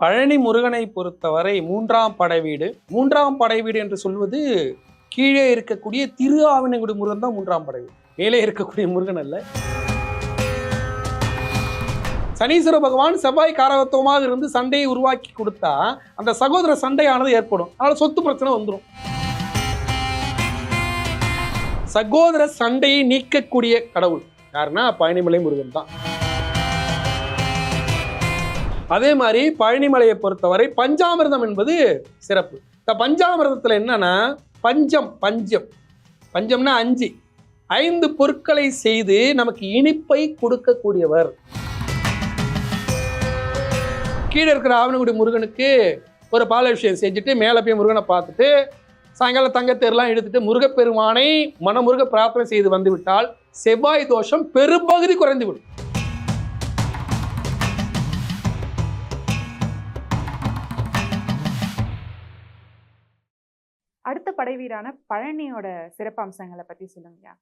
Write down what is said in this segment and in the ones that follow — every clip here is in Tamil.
பழனி முருகனை பொறுத்தவரை மூன்றாம் படை வீடு. மூன்றாம் படை வீடு என்று சொல்வது கீழே இருக்கக்கூடிய திரு ஆவினங்குடி முருகன் தான் மூன்றாம் படை வீடு. மேலே இருக்கக்கூடிய முருகன் அல்ல. சனீஸ்வர பகவான் செவ்வாய் காரகத்துவமாக இருந்து சண்டையை உருவாக்கி கொடுத்தா அந்த சகோதர சண்டையானது ஏற்படும். அதனால சொத்து பிரச்சனை வந்துடும் சகோதர சண்டையை நீக்கக்கூடிய கடவுள் யாருன்னா பழனிமலை முருகன் தான். அதே மாதிரி பழனிமலையை பொறுத்தவரை பஞ்சாமிர்தம் என்பது சிறப்பு. இந்த பஞ்சாமிர்தத்தில் என்னன்னா பஞ்சம் பஞ்சம். பஞ்சம்னா அஞ்சு. ஐந்து பொருட்களை செய்து நமக்கு இனிப்பை கொடுக்கக்கூடியவர். கீழே இருக்கிற ஆவணங்குடி முருகனுக்கு ஒரு பாலாபிஷேகம் செஞ்சுட்டு மேலே போய் முருகனை பார்த்துட்டு சாயங்காலம் தங்கத்தேர்லாம் எடுத்துட்டு முருகப்பெருமானை மனமுருக பிரார்த்தனை செய்து வந்துவிட்டால் செவ்வாய் தோஷம் பெரும்பகுதி குறைந்து படைவீரான பழனியோட சிறப்பம்சங்களை பற்றி சொல்லுங்கய்யா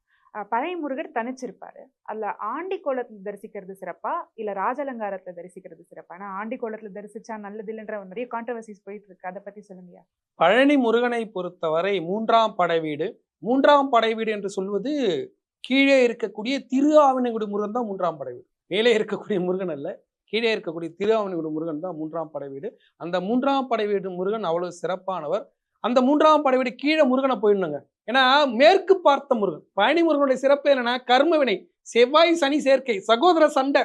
பழனி முருகர் தனிச்சிருப்பாரு. அதுல ஆண்டி கோலத்துல தரிசிக்கிறது சிறப்பா இல்ல ராஜலங்காரத்துல தரிசிக்கிறது சிறப்பா? ஏன்னா ஆண்டி கோலத்துல தரிசிச்சா நல்லது இல்லைன்ற நிறைய கான்ட்ரவர்சிஸ் போயிட்டு இருக்கு அதை பத்தி சொல்லுங்கய்யா பழனி முருகனை பொறுத்தவரை மூன்றாம் படை வீடு. மூன்றாம் படை வீடு என்று சொல்வது கீழே இருக்கக்கூடிய திரு ஆவினங்குடி முருகன் தான் மூன்றாம் படை வீடு. மேலே இருக்கக்கூடிய முருகன் அல்ல. கீழே இருக்கக்கூடிய திரு ஆவினங்குடி முருகன் தான் மூன்றாம் படை வீடு. அந்த மூன்றாம் படை வீடு முருகன் அவ்வளவு சிறப்பானவர். அந்த மூன்றாம் படை வீடு கீழே முருகனை போயிடணுங்க. ஏன்னா மேற்கு பார்த்த முருகன். பழனி முருகனுடைய சிறப்பு என்னன்னா கர்மவினை செவ்வாய் சனி சேர்க்கை. சகோதர சண்டை.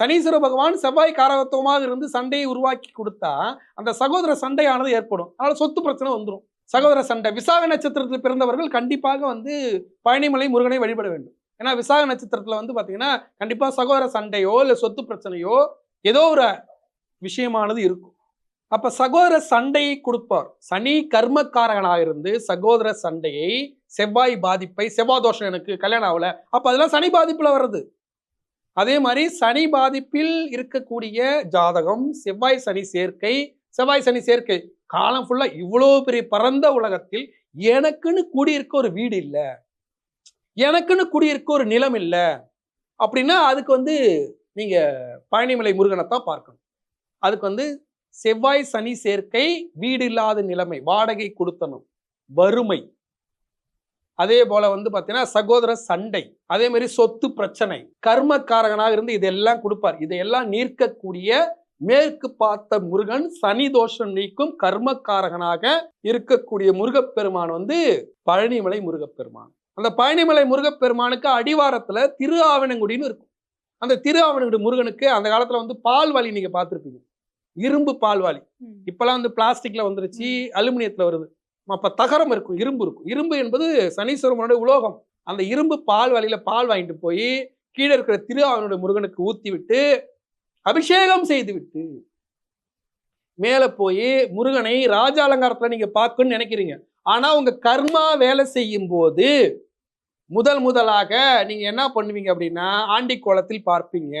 சனீஸ்வர பகவான் செவ்வாய் காரகத்துவமாக இருந்து சண்டையை உருவாக்கி கொடுத்தா அந்த சகோதர சண்டையானது ஏற்படும். அதனால சொத்து பிரச்சனை வந்துடும் சகோதர சண்டை. விசாக நட்சத்திரத்தில் பிறந்தவர்கள் கண்டிப்பாக வந்து பழனிமலை முருகனை வழிபட வேண்டும். ஏன்னா விசாக நட்சத்திரத்தில் வந்து பார்த்தீங்கன்னா கண்டிப்பாக சகோதர சண்டையோ இல்லை சொத்து பிரச்சனையோ ஏதோ ஒரு விஷயமானது இருக்கும். அப்ப சகோதர சண்டையை கொடுப்பார். சனி கர்மக்காரகனாக இருந்து சகோதர சண்டையை செவ்வாய் பாதிப்பை செவ்வாய் தோஷம் எனக்கு கல்யாணம் ஆகல. அப்ப அதெல்லாம் சனி பாதிப்புல வர்றது. அதே மாதிரி சனி பாதிப்பில் இருக்கக்கூடிய ஜாதகம் செவ்வாய் சனி சேர்க்கை செவ்வாய் சனி சேர்க்கை. காலம் ஃபுல்லா இவ்வளோ பெரிய பரந்த உலகத்தில் எனக்குன்னு குடியிருக்க ஒரு வீடு இல்லை. எனக்குன்னு குடியிருக்க ஒரு நிலம் இல்லை. அப்படின்னா அதுக்கு வந்து நீங்க பழனிமலை முருகனை தான் பார்க்கணும். அதுக்கு வந்து செவ்வாய் சனி சேர்க்கை வீடு இல்லாத நிலைமை வாடகை கொடுத்தனும் வறுமை. அதே போல வந்து பார்த்தீங்கன்னா சகோதர சண்டை அதே மாதிரி சொத்து பிரச்சனை கர்மக்காரகனாக இருந்து இதெல்லாம் கொடுப்பார். இதையெல்லாம் நீர்க்கக்கூடிய மேற்கு பார்த்த முருகன் சனி தோஷம் நீக்கும் கர்மக்காரகனாக இருக்கக்கூடிய முருகப்பெருமான் வந்து பழனிமலை முருகப்பெருமான். அந்த பழனிமலை முருகப்பெருமானுக்கு அடிவாரத்துல திரு ஆவணங்குடின்னு இருக்கும். அந்த திரு ஆவணங்குடி முருகனுக்கு அந்த காலத்துல வந்து பால் வழி நீங்க பார்த்துருப்பீங்க. இரும்பு பால்வாளி இப்பெல்லாம் வந்து பிளாஸ்டிக்ல வந்துருச்சு அலுமினியத்துல வருது. அப்ப தகரம் இருக்கும் இரும்பு இருக்கும். இரும்பு என்பது சனீஸ்வரனுடைய உலோகம். அந்த இரும்பு பால் வழியில பால் வாங்கிட்டு போய் கீழே இருக்கிற திரு அவனுடைய முருகனுக்கு ஊத்தி விட்டு அபிஷேகம் செய்து விட்டு மேல போய் முருகனை ராஜ அலங்காரத்துல நீங்க பார்க்கணும்னு நினைக்கிறீங்க. ஆனா உங்க கர்மா வேலை செய்யும் போது முதல் முதலாக நீங்க என்ன பண்ணுவீங்க அப்படின்னா ஆண்டி கோலத்தில் பார்ப்பீங்க.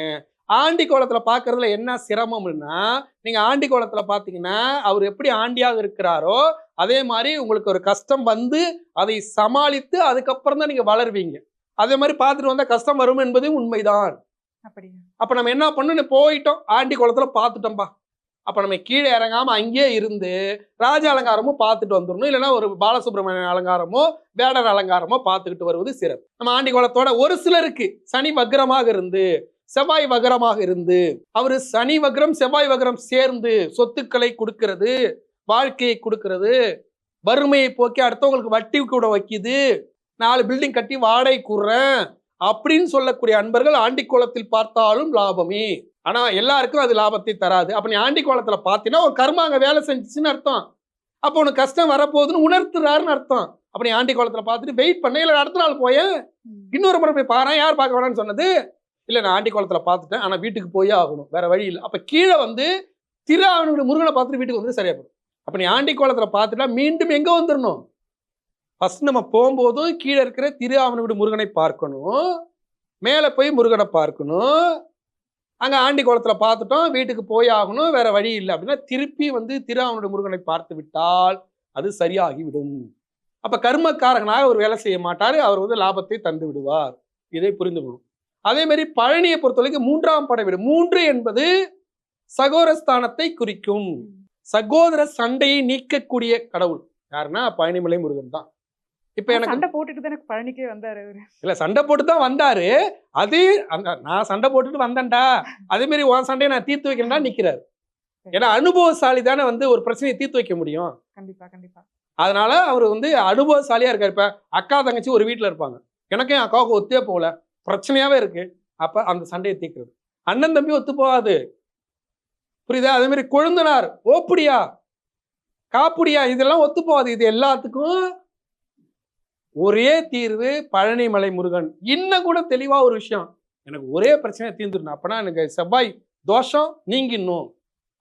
ஆண்டி கோலத்துல பார்க்கறதுல என்ன சிரமம்னா நீங்க ஆண்டி கோலத்துல பாத்தீங்கன்னா அவர் எப்படி ஆண்டியாக இருக்கிறாரோ அதே மாதிரி உங்களுக்கு ஒரு கஷ்டம் வந்து அதை சமாளித்து அதுக்கப்புறம் தான் நீங்க வளருவீங்க. அதே மாதிரி பார்த்துட்டு வந்தா கஷ்டம் வரும் என்பது உண்மைதான். அப்படியா? அப்ப நம்ம என்ன பண்ணணும்? போயிட்டோம். ஆண்டி குளத்துல பார்த்துட்டோம்பா அப்ப நம்ம கீழே இறங்காம அங்கேயே இருந்து ராஜ அலங்காரமும் பார்த்துட்டு வந்துடணும் இல்லைன்னா ஒரு பாலசுப்ரமணிய அலங்காரமோ வேடர் அலங்காரமோ பார்த்துக்கிட்டு வருவது சிறப்பு. நம்ம ஆண்டி குளத்தோட ஒரு சிலருக்கு சனி வக்ரமாக இருந்து செவ்வாய் வக்ரமாக இருந்து அவரு சனி வக்ரம் செவ்வாய் வக்ரம் சேர்ந்து சொத்துக்களை கொடுக்கிறது வாழ்க்கையை கொடுக்கிறது வறுமையை போக்கி அடுத்தவங்களுக்கு வட்டி கூட வைக்குது நாலு பில்டிங் கட்டி வாடகை கூடுறேன் அப்படின்னு சொல்லக்கூடிய அன்பர்கள் ஆண்டி கோலத்தில் பார்த்தாலும் லாபமே. ஆனா எல்லாருக்கும் அது லாபத்தை தராது. அப்ப நீ ஆண்டி கோலத்துல பார்த்தீங்கன்னா ஒரு கர்மா அங்க வேலை செஞ்சுச்சுன்னு அர்த்தம். அப்போ உனக்கு கஷ்டம் வரப்போகுதுன்னு உணர்த்துறாருன்னு அர்த்தம். அப்ப நீ ஆண்டி கோலத்துல பார்த்துட்டு வெயிட் பண்ண இல்லை அடுத்த நாள் போயேன். இன்னொரு முறை போய் பாரு. யார் பார்க்க வேணாம்னு சொன்னது? இல்லை நான் ஆண்டி கோலத்தில் பார்த்துட்டேன். ஆனால் வீட்டுக்கு போயே ஆகணும். வேற வழி இல்லை. அப்போ கீழே வந்து திரு அவனுடைய முருகனை பார்த்துட்டு வீட்டுக்கு வந்து சரியா போடும் அப்போ நீ ஆண்டி கோலத்தில் பார்த்துட்டா மீண்டும் எங்கே வந்துடணும் ஃபர்ஸ்ட் நம்ம போகும்போதும் கீழே இருக்கிற திரு அவனுடைய முருகனை பார்க்கணும். மேலே போய் முருகனை பார்க்கணும். அங்கே ஆண்டி கோலத்தில் பார்த்துட்டோம். வீட்டுக்கு போய் ஆகணும். வேற வழி இல்லை அப்படின்னா திருப்பி வந்து திரு அவனுடைய முருகனை பார்த்து விட்டால் அது சரியாகிவிடும். அப்போ கர்மக்காரகனாக அவர் வேலை செய்ய மாட்டார். அவர் வந்து லாபத்தை தந்து விடுவார். இதை புரிந்து கொள்ளும். அதே மாதிரி பழனியை பொறுத்த வரைக்கும் மூன்றாம் படை வீடு. மூன்று என்பது சகோதரஸ்தானத்தை குறிக்கும். சகோதர சண்டையை நீக்கக்கூடிய கடவுள். யாருன்னா பழனிமலை முருகன் தான். இப்ப எனக்கு சண்டை போட்டுட்டு தான் எனக்கு பழனிக்கே வந்தாரு இல்ல சண்டை போட்டு தான் வந்தாரு. அது அந்த நான் சண்டை போட்டுட்டு வந்தேன்டா. அதே மாதிரி உன் சண்டையை நான் தீர்த்து வைக்கிறேன்டா நிக்கிறாரு. ஏன்னா அனுபவசாலி தானே வந்து ஒரு பிரச்சனையை தீர்த்து வைக்க முடியும். கண்டிப்பா கண்டிப்பா. அதனால அவர் வந்து அனுபவசாலியா இருக்காரு. இப்ப அக்கா தங்கச்சி ஒரு வீட்டுல இருப்பாங்க. எனக்கும் என் அக்காவுக்கு ஒத்தே போகல. பிரச்சனையாவே இருக்கு. அப்ப அந்த சண்டையை தீர்க்கிறது. அண்ணன் தம்பி ஒத்து போகாது புரியுதா? அதே மாதிரி கொழுந்தனார் ஓப்புடியா? காப்புடியா? இதெல்லாம் ஒத்து போகாது இது எல்லாத்துக்கும் ஒரே தீர்வு பழனிமலை முருகன். இன்னும் கூட தெளிவா ஒரு விஷயம். எனக்கு ஒரே பிரச்சனை தீர்ந்துடணும் அப்பனா எனக்கு செவ்வாய் தோஷம் நீங்கிடணும்.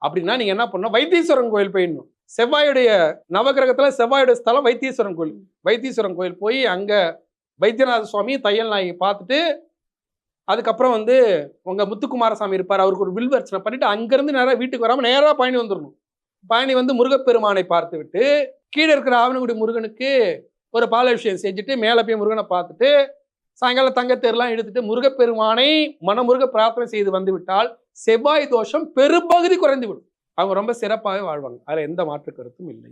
அப்படின்னா நீங்க என்ன பண்ணணும்? வைத்தீஸ்வரன் கோயில் போயிடணும். செவ்வாயுடைய நவகிரகத்துல செவ்வாயுடைய ஸ்தலம் வைத்தீஸ்வரன் கோயில். வைத்தீஸ்வரன் கோயில் போய் அங்க வைத்தியநாத சுவாமி தையல் நாயகி பார்த்துட்டு அதுக்கப்புறம் வந்து உங்கள் முத்துக்குமாரசாமி இருப்பார் அவருக்கு ஒரு வில் அர்ச்சனை பண்ணிட்டு அங்கேருந்து நேராக வீட்டுக்கு வராமல் நேராக பயணி வந்துடணும் பழனி வந்து முருகப்பெருமானை பார்த்து விட்டு கீழே இருக்கிற ஆவணங்குடி முருகனுக்கு ஒரு பாலாபிஷேகம் செஞ்சுட்டு மேலே போய் முருகனை பார்த்துட்டு சாயங்காலம் தங்கத்தேர்லாம் எடுத்துட்டு முருகப்பெருமானை மனமுருக பிரார்த்தனை செய்து வந்து விட்டால் செவ்வாய் தோஷம் பெரும்பகுதி குறைந்து விடும் அவங்க ரொம்ப சிறப்பாகவே வாழ்வாங்க. அதில் எந்த மாற்று கருத்தும் இல்லை.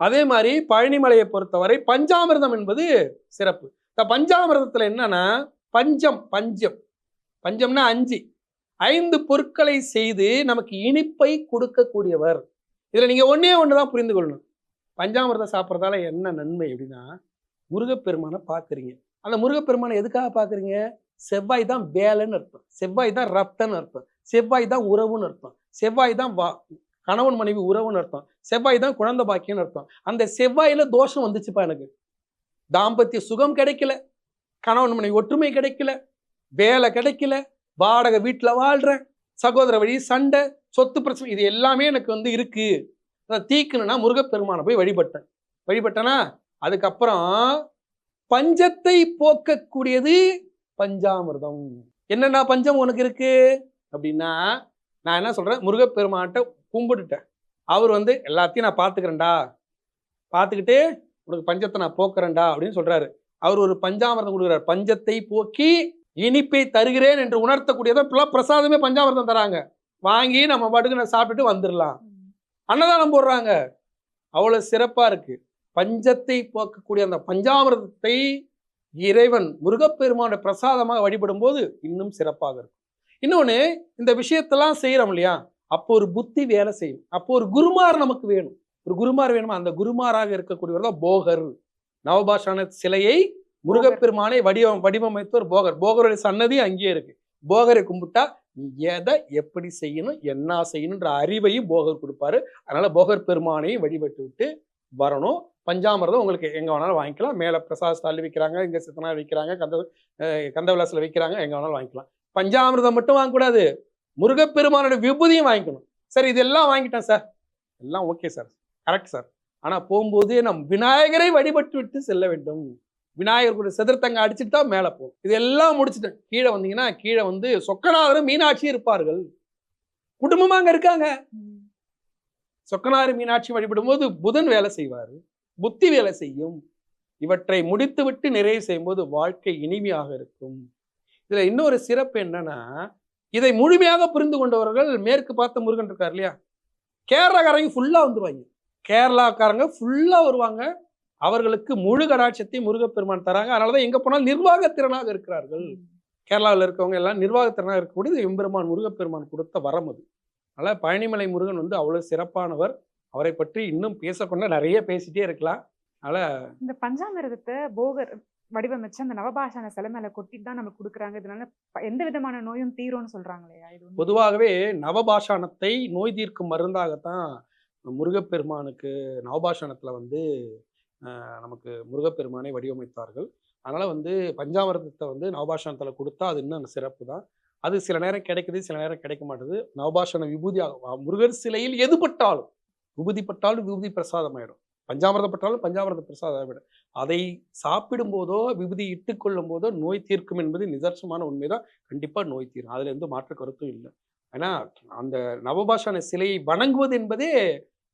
அதே மாதிரி பழனிமலையை பொறுத்தவரை பஞ்சாமிர்தம் என்பது சிறப்பு. இந்த பஞ்சாமிர்தத்தில் என்னன்னா பஞ்சம் பஞ்சம். பஞ்சம்னா அஞ்சு. ஐந்து பொருட்களை செய்து நமக்கு இனிப்பை கொடுக்கக்கூடியவர். இதில் நீங்கள் ஒன்றே ஒன்று தான் புரிந்து கொள்ளணும். பஞ்சாமிர்தம் சாப்பிட்றதால என்ன நன்மை அப்படின்னா முருகப்பெருமானை பார்க்குறீங்க அந்த முருகப்பெருமானை எதுக்காக பார்க்குறீங்க செவ்வாய் தான் வேலைன்னு அர்த்தம். செவ்வாய் தான் ரத்தன்னு அர்த்தம். செவ்வாய் தான் உறவுன்னு அர்த்தம். செவ்வாய் தான் வா கணவன் மனைவி உறவுன்னு அர்த்தம். செவ்வாய் தான் குழந்தை பாக்கியம்னு அர்த்தம். அந்த செவ்வாயில் தோஷம் வந்துச்சுப்பா எனக்கு. தாம்பத்திய சுகம் கிடைக்கல கணவன் மனைவி ஒற்றுமை கிடைக்கல வேலை கிடைக்கல வாடகை வீட்டில் வாழ்கிறேன் சகோதர வழி சண்டை சொத்து பிரச்சனை இது எல்லாமே எனக்கு வந்து இருக்கு. அதை தீக்கணும்னா முருகப்பெருமானை போய் வழிபட்டேன். வழிபட்டேனா அதுக்கப்புறம் பஞ்சத்தை போக்கக்கூடியது பஞ்சாமிர்தம். என்னென்ன பஞ்சம் உனக்கு இருக்கு? அப்படின்னா நான் என்ன சொல்றேன்? முருகப்பெருமான்கிட்ட கும்பிட்டுட்டேன். அவர் வந்து எல்லாத்தையும் நான் பார்த்துக்கிறேன்டா. பார்த்துக்கிட்டு உனக்கு பஞ்சத்தை நான் போக்குறேன்டா அப்படின்னு சொல்றாரு. அவர் ஒரு பஞ்சாமிரதம் கொடுக்குறாரு. பஞ்சத்தை போக்கி இனிப்பை தருகிறேன் என்று உணர்த்தக்கூடியதான் இப்பெல்லாம் பிரசாதமே பஞ்சாமிரதம் தராங்க. வாங்கி நம்ம பாட்டுக்கு நான் சாப்பிட்டுட்டு வந்துடலாம். அன்னதானம் போடுறாங்க. அவ்வளவு சிறப்பா இருக்கு. பஞ்சத்தை போக்கக்கூடிய அந்த பஞ்சாமிரதத்தை இறைவன் முருகப்பெருமானோட பிரசாதமாக வழிபடும் போது இன்னும் சிறப்பாக இருக்கும். இன்னொன்னு இந்த விஷயத்தெல்லாம் செய்யறோம் இல்லையா? அப்போ ஒரு புத்தி வேலை செய்யும். அப்போ ஒரு குருமார் நமக்கு வேணும். ஒரு குருமார் வேணுமா? அந்த குருமாராக இருக்கக்கூடியவர் தான் போகர். நவபாஷான சிலையை முருகப்பெருமானை வடிவம் வடிவமைத்தவர் போகர். போகருடைய சன்னதி அங்கேயே இருக்கு. போகரை கும்பிட்டா எதை எப்படி செய்யணும் என்ன செய்யணுன்ற அறிவையும் போகர் கொடுப்பாரு. அதனால போகர் பெருமானையும் வழிபட்டு விட்டு வரணும். பஞ்சாமிரதம் உங்களுக்கு எங்க வேணாலும் வாங்கிக்கலாம். மேல பிரசாத ஸ்டாலில் விற்கிறாங்க இங்க சித்தனா விற்கிறாங்க கந்த கந்தவிலாசில கந்தவிலாசில் விற்கிறாங்க எங்க வேணாலும் வாங்கிக்கலாம். பஞ்சாமிரதம் மட்டும் வாங்கக்கூடாது. முருகப்பெருமானோட விபூதியும் வாங்கிக்கணும். சார் இதெல்லாம் வாங்கிட்டேன் சார். எல்லாம் ஓகே சார். கரெக்ட் சார் ஆனா போகும்போது நம் விநாயகரை வழிபட்டு விட்டு செல்ல வேண்டும். விநாயகர் கூட செதிர்த்தங்க அடிச்சுட்டு தான் மேலே போகும் இதெல்லாம் முடிச்சுட்டேன் கீழே வந்தீங்கன்னா கீழே வந்து சொக்கநாதரும் மீனாட்சியும் இருப்பார்கள். குடும்பமா அங்க இருக்காங்க. சொக்கநாதர் மீனாட்சி வழிபடும் போது புதன் வேலை செய்வார். புத்தி வேலை செய்யும். இவற்றை முடித்துவிட்டு நிறைவு செய்யும்போது வாழ்க்கை இனிமையாக இருக்கும். இதுல இன்னொரு சிறப்பு என்னன்னா இதை முழுமையாக புரிந்து கொண்டவர்கள் மேற்கு பார்த்த முருகன் இருக்கார் இல்லையா? கேரளாக்காரங்க ஃபுல்லா வந்துருவாங்க. கேரளாக்காரங்க ஃபுல்லா வருவாங்க. அவர்களுக்கு முழு கடாட்சத்தை முருகப்பெருமான் தராங்க. அதனாலதான் எங்க போனாலும் நிர்வாகத்திறனாக இருக்கிறார்கள். கேரளாவில் இருக்கவங்க எல்லாம் நிர்வாகத்திறனாக இருக்கக்கூடியது எம்பெருமான் முருகப்பெருமான் கொடுத்த வரம் அது. அதனால பழனிமலை முருகன் வந்து அவ்வளவு சிறப்பானவர். அவரை பற்றி இன்னும் பேசக்கொண்ட நிறைய பேசிட்டே இருக்கலாம். இந்த பஞ்சாமிரதத்தை போகர் வடிவமைச்சு அந்த நவபாஷான சிலை மேல கொட்டிட்டு தான் நமக்கு கொடுக்குறாங்க. இதனால எந்த விதமான நோயும் தீரும்னு சொல்றாங்க இல்லையா இது? பொதுவாகவே நவபாஷானத்தை நோய் தீர்க்கும் மருந்தாகத்தான் முருகப்பெருமானுக்கு நவபாஷணத்தில் வந்து நமக்கு முருகப்பெருமானை வடிவமைத்தார்கள். அதனால் வந்து பஞ்சாமிரதத்தை வந்து நவபாஷணத்தில் கொடுத்தா அது இன்னும் சிறப்பு தான். அது சில நேரம் கிடைக்குது சில நேரம் கிடைக்க மாட்டுது. நவபாஷண விபூதி ஆகும். முருகர் சிலையில் எது பட்டாலும் விபூதி பட்டாலும் விபூதி பிரசாதம் ஆயிடும் பஞ்சாமிரதம் பட்டாலும் பஞ்சாமிரத பிரசாதம் ஆகிடும் அதை சாப்பிடும் போதோ விபூதி இட்டுக்கொள்ளும் போதோ நோய் தீர்க்கும் என்பது நிதர்சனமான உண்மைதான். கண்டிப்பாக நோய் தீரும். அதில் எந்த மாற்று கருத்தும் இல்லை. ஏன்னா அந்த நவபாஷான சிலையை வணங்குவது என்பதே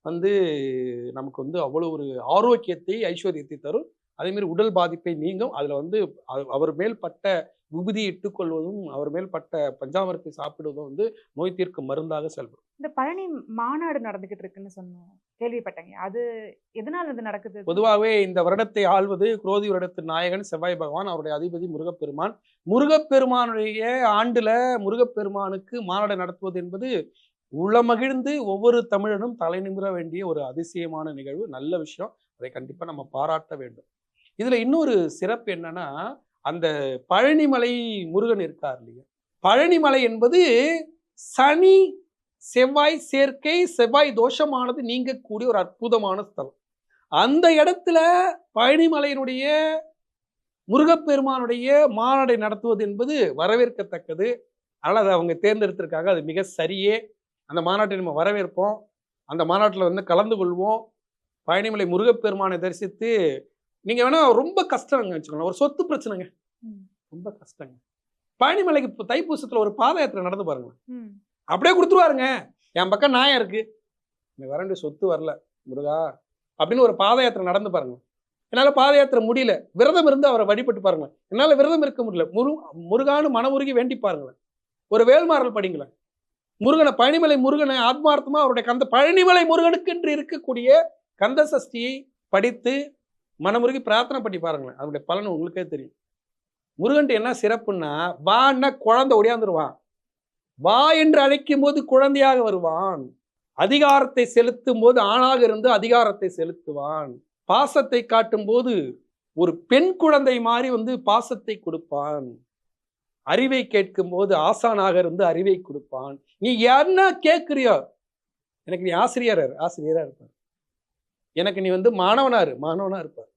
வந்து நமக்கு வந்து அவ்வளவு ஒரு ஆரோக்கியத்தை ஐஸ்வர்யத்தை தரும். அதே மாதிரி உடல் பாதிப்பை நீங்கும். அதுல வந்து அவ- அவர் மேல் பட்ட விபூதி இட்டுக் கொள்வதும் அவர் மேல் பட்ட பஞ்சாமரத்தை சாப்பிடுவதும் வந்து நோய் தீர்க்கும் மருந்தாக செயல்படும் இந்த பழனி மாநாடு நடந்துகிட்டு இருக்குன்னு சொன்னோம். கேள்விப்பட்டேங்க. அது எதனால இது நடக்குது? பொதுவாகவே இந்த வருடத்தை ஆள்வது குரோதி வருடத்தின் நாயகன் செவ்வாய் பகவான் அவருடைய அதிபதி முருகப்பெருமான். முருகப்பெருமானுடைய ஆண்டுல முருகப்பெருமானுக்கு மாநாடு நடத்துவது என்பது உளமகிழ்ந்து ஒவ்வொரு தமிழனும் தலை நிமிர வேண்டிய ஒரு அதிசயமான நிகழ்வு நல்ல விஷயம். அதை கண்டிப்பாக நம்ம பாராட்ட வேண்டும். இதில் இன்னொரு சிறப்பு என்னன்னா அந்த பழனிமலை முருகன் இருக்கார் இல்லையா? பழனிமலை என்பது சனி செவ்வாய் சேர்க்கை செவ்வாய் தோஷமானது நீங்கக்கூடிய ஒரு அற்புதமான ஸ்தலம். அந்த இடத்துல பழனிமலையினுடைய முருகப்பெருமானுடைய மாநாடை நடத்துவது என்பது வரவேற்கத்தக்கது. அதனால் அதை அவங்க தேர்ந்தெடுத்திருக்காங்க. அது மிக சரியே அந்த மாநாட்டை நம்ம வரவேற்போம். அந்த மாநாட்டில் வந்து கலந்து கொள்வோம். பழனிமலை முருகப்பெருமானை தரிசித்து நீங்கள் வேணா ரொம்ப கஷ்டங்க வச்சுக்கோங்களேன் ஒரு சொத்து பிரச்சனைங்க. ரொம்ப கஷ்டங்க. பழனிமலைக்கு தைப்பூசத்தில் ஒரு பாத யாத்திரை நடந்து பாருங்க. ம். அப்படியே கொடுத்துருவாருங்க. என் பக்கம் நியாயம் இருக்கு. எனக்கு வர வேண்டிய சொத்து வரல முருகா அப்படின்னு ஒரு பாத யாத்திரை நடந்து பாருங்க. என்னால் பாத யாத்திரை முடியல. விரதம் இருந்து அவரை வழிபட்டு பாருங்களேன். என்னால் விரதம் இருக்க முடியல. முரு முருகான்னு மனமுருகி வேண்டி பாருங்களேன். ஒரு வேல்மாறல் படிங்களேன். முருகனை பழனிமலை முருகனை ஆத்மார்த்தமா அவருடைய கந்த பழனிமலை முருகனுக்கு என்று இருக்கக்கூடிய கந்த சஷ்டியை படித்து மனமுருகி பிரார்த்தனை பண்ணி பாருங்களேன். அதனுடைய பலன் உங்களுக்கே தெரியும். முருகன்ட்டு என்ன சிறப்புன்னா வான்னா குழந்தை ஒடியாந்துருவான். வா என்று அழைக்கும் போது குழந்தையாக வருவான். அதிகாரத்தை செலுத்தும் போது ஆணாக இருந்து அதிகாரத்தை செலுத்துவான். பாசத்தை காட்டும் போது ஒரு பெண் குழந்தை மாதிரி வந்து பாசத்தை கொடுப்பான். அறிவை கேட்கும் போது ஆசானாக இருந்து அறிவை கொடுப்பான். நீ என்ன கேட்குறியோ? எனக்கு நீ ஆசிரியர் ஆசிரியரா இருப்பார். எனக்கு நீ வந்து மாணவனா இரு மாணவனா இருப்பார்.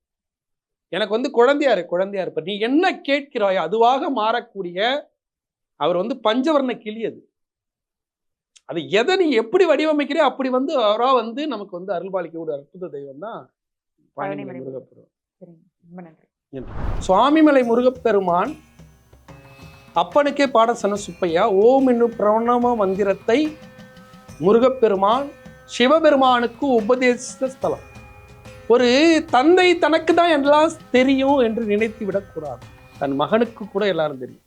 எனக்கு வந்து குழந்தையா இரு குழந்தையா இருப்பார். நீ என்ன கேட்கிறாயோ அதுவாக மாறக்கூடிய அவர் வந்து பஞ்சவர்ண கிளி அது. அது எதை நீ எப்படி வடிவமைக்கிறியோ அப்படி வந்து அவரா வந்து நமக்கு வந்து அருள்பாலிக்க ஒரு அற்புத தெய்வம் தான் பழனிமலை முருகப்பெருமான். சுவாமிமலை முருகப்பெருமான் அப்பனுக்கே பாட சொன்ன சுப்பையா ஓம் என்னும் பிரணவ மந்திரத்தை முருகப்பெருமான் சிவபெருமானுக்கு உபதேசித்த ஸ்தலம். ஒரு தந்தை தனக்கு தான் எல்லாம் தெரியும் என்று நினைத்து விடக்கூடாது தன் மகனுக்கு கூட எல்லாரும் தெரியும்.